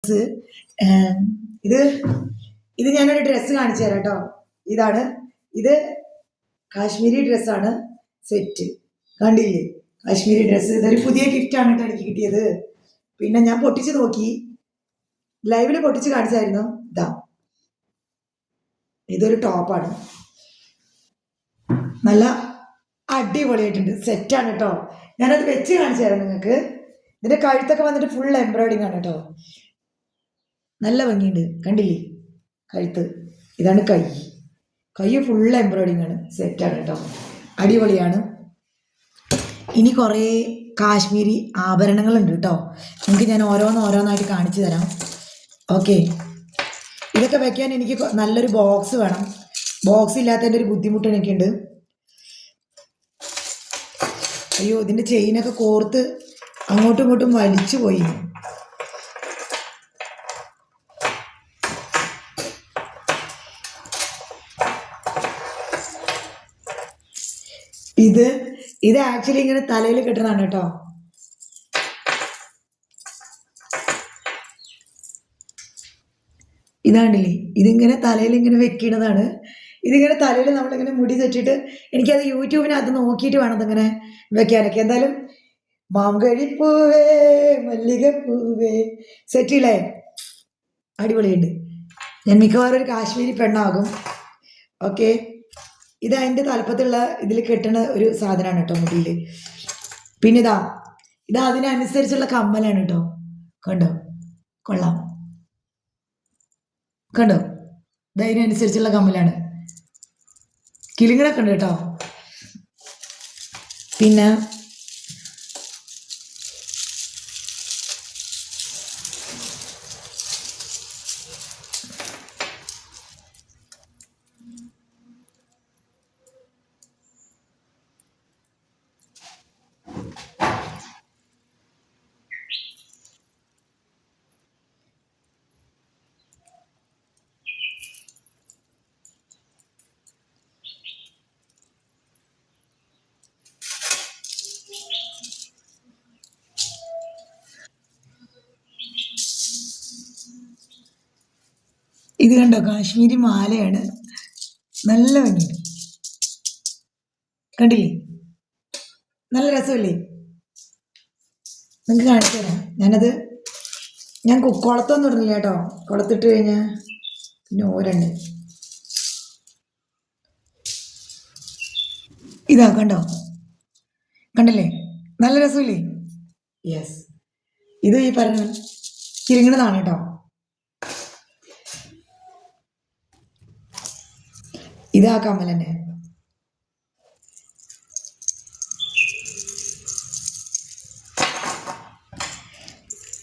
Dress ഇത് ഇത് ഞാനൊരു ഡ്രസ്സ് കാണിച്ചു തരാം കേട്ടോ ഇതാണ്. ഇത് കാശ്മീരി ഡ്രസ്സാണ് സെറ്റ് കണ്ടില്ലേ? കാശ്മീരി ഡ്രസ്സ് ഇതൊരു പുതിയ ഗിഫ്റ്റാണ് കേട്ടോ എനിക്ക് കിട്ടിയത്. പിന്നെ ഞാൻ പൊട്ടിച്ച് നോക്കി. ലൈവിൽ പൊട്ടിച്ച് കാണിച്ചായിരുന്നു. ഇതാ ഇതൊരു ടോപ്പാണ് നല്ല അടിപൊളിയായിട്ടുണ്ട്. സെറ്റാണ് കേട്ടോ ഞാനത് വെച്ച് കാണിച്ചു തരാം നിങ്ങൾക്ക്. ഇതിന്റെ കഴുത്തൊക്കെ വന്നിട്ട് ഫുൾ എംബ്രോയിഡിങ് ആണ് കേട്ടോ നല്ല ഭംഗിയുണ്ട്. കണ്ടില്ലേ? കഴുത്ത്. ഇതാണ് കൈ. കൈ ഫുൾ എംബ്രോയിഡിങ് ആണ്. സെറ്റാണ് കേട്ടോ. അടിപൊളിയാണ്. ഇനി കുറേ കാശ്മീരി ആഭരണങ്ങളുണ്ട് കേട്ടോ. നിങ്ങൾക്ക് ഞാൻ ഓരോന്ന് ഓരോന്നായിട്ട് കാണിച്ചു തരാം. ഓക്കെ ഇതൊക്കെ വയ്ക്കാൻ എനിക്ക് നല്ലൊരു ബോക്സ് വേണം. ബോക്സ് ഇല്ലാത്തതിന്റെ ഒരു ബുദ്ധിമുട്ട് എനിക്കുണ്ട്. അയ്യോ ഇതിന്റെ ചെയിനൊക്കെ കോർത്ത് അങ്ങോട്ടും ഇങ്ങോട്ടും വലിച്ചു പോയി ഇത് ഇത് ആക്ച്വലി ഇങ്ങനെ തലയിൽ കിട്ടണതാണ് കേട്ടോ. ഇതാണ്ടില്ലേ ഇതിങ്ങനെ തലയിൽ ഇങ്ങനെ വെക്കണതാണ്. ഇതിങ്ങനെ തലയിൽ നമ്മളിങ്ങനെ മുടി തെറ്റിട്ട് എനിക്കത് യൂട്യൂബിനകത്ത് നോക്കിയിട്ട് വേണം ഇങ്ങനെ വെക്കാനൊക്കെ. എന്തായാലും മാമ്പഴിപ്പൂവേ മല്ലികപ്പൂവേ സെറ്റില്ലേ? അടിപൊളിയുണ്ട്. ഞാൻ മിക്കവാറും ഒരു കാശ്മീരി പെണ്ണാകും. ഓക്കെ. ഇത് അതിന്റെ താല്പര്യത്തിലുള്ള ഇതിൽ കെട്ടണ ഒരു സാധനമാണ് കേട്ടോ മുടിയിൽ പിന്നെ ഇതാ ഇത് അതിനനുസരിച്ചുള്ള കമ്മലാണ് കേട്ടോ കണ്ടോ? കൊള്ളാം. കണ്ടോ? ഇത് അതിനനുസരിച്ചുള്ള കമ്മലാണ്. കിളിങ്ങളൊക്കെ ഉണ്ട് കേട്ടോ പിന്നെ ഇത് കണ്ടോ? കാശ്മീരി മാലയാണ്. നല്ല ഭംഗി. കണ്ടില്ലേ? നല്ല രസമല്ലേ? നിങ്ങൾക്ക് കാണിച്ചു തരാം. ഞാനത് ഞാൻ കുളത്തൊന്നും ഇടുന്നില്ല കേട്ടോ. കുളത്തിട്ട് കഴിഞ്ഞാൽ പിന്നെ ഓരണ്ട്. ഇതാ കണ്ടോ? കണ്ടില്ലേ? നല്ല രസമില്ലേ? യെസ് ഇത് ഈ പറഞ്ഞ കിരിങ്ങണതാണ് കേട്ടോ. ഇതാ കമലനെ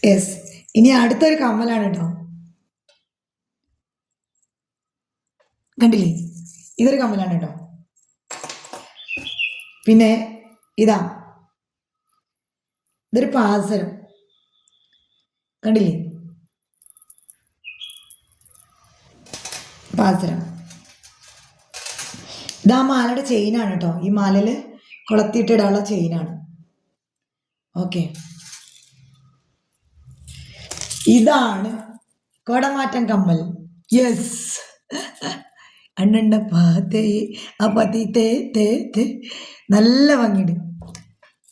യെസ് ഇനി അടുത്തൊരു കമ്മലാണ് കേട്ടോ കണ്ടില്ലേ? ഇതൊരു കമ്മലാണ് കേട്ടോ പിന്നെ ഇതാ. ഇതൊരു പാസരം കണ്ടില്ലേ? പാസരം ഇതാ മാലയുടെ ചെയിനാണ് കേട്ടോ ഈ മാലയിൽ കൊളത്തിയിട്ടിടാനുള്ള ചെയിനാണ് ഓക്കെ ഇതാണ് കോടമാറ്റം കമ്മൽ. യെസ് അണ്ണണ്ട പാത്തേ ആ പത്തി തേ തേ തേ. നല്ല ഭംഗിയുണ്ട്.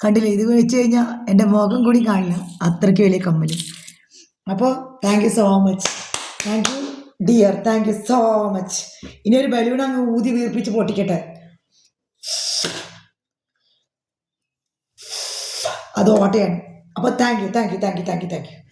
കണ്ടില്ലേ? ഇത് വെച്ച് കഴിഞ്ഞാൽ എന്റെ മുഖം കൂടി കാണില്ല. അത്രയ്ക്ക് വലിയ കമ്മൽ അപ്പോൾ thank you so much thank you dear thank you so much ഇനി ഒരു ബലൂൺ അങ്ങ് ഊതി വീർപ്പിച്ച് പൊട്ടിക്കട്ടെ. അത് ഓട്ടയാണ്. അപ്പോൾ thank you thank you thank you thank you thank you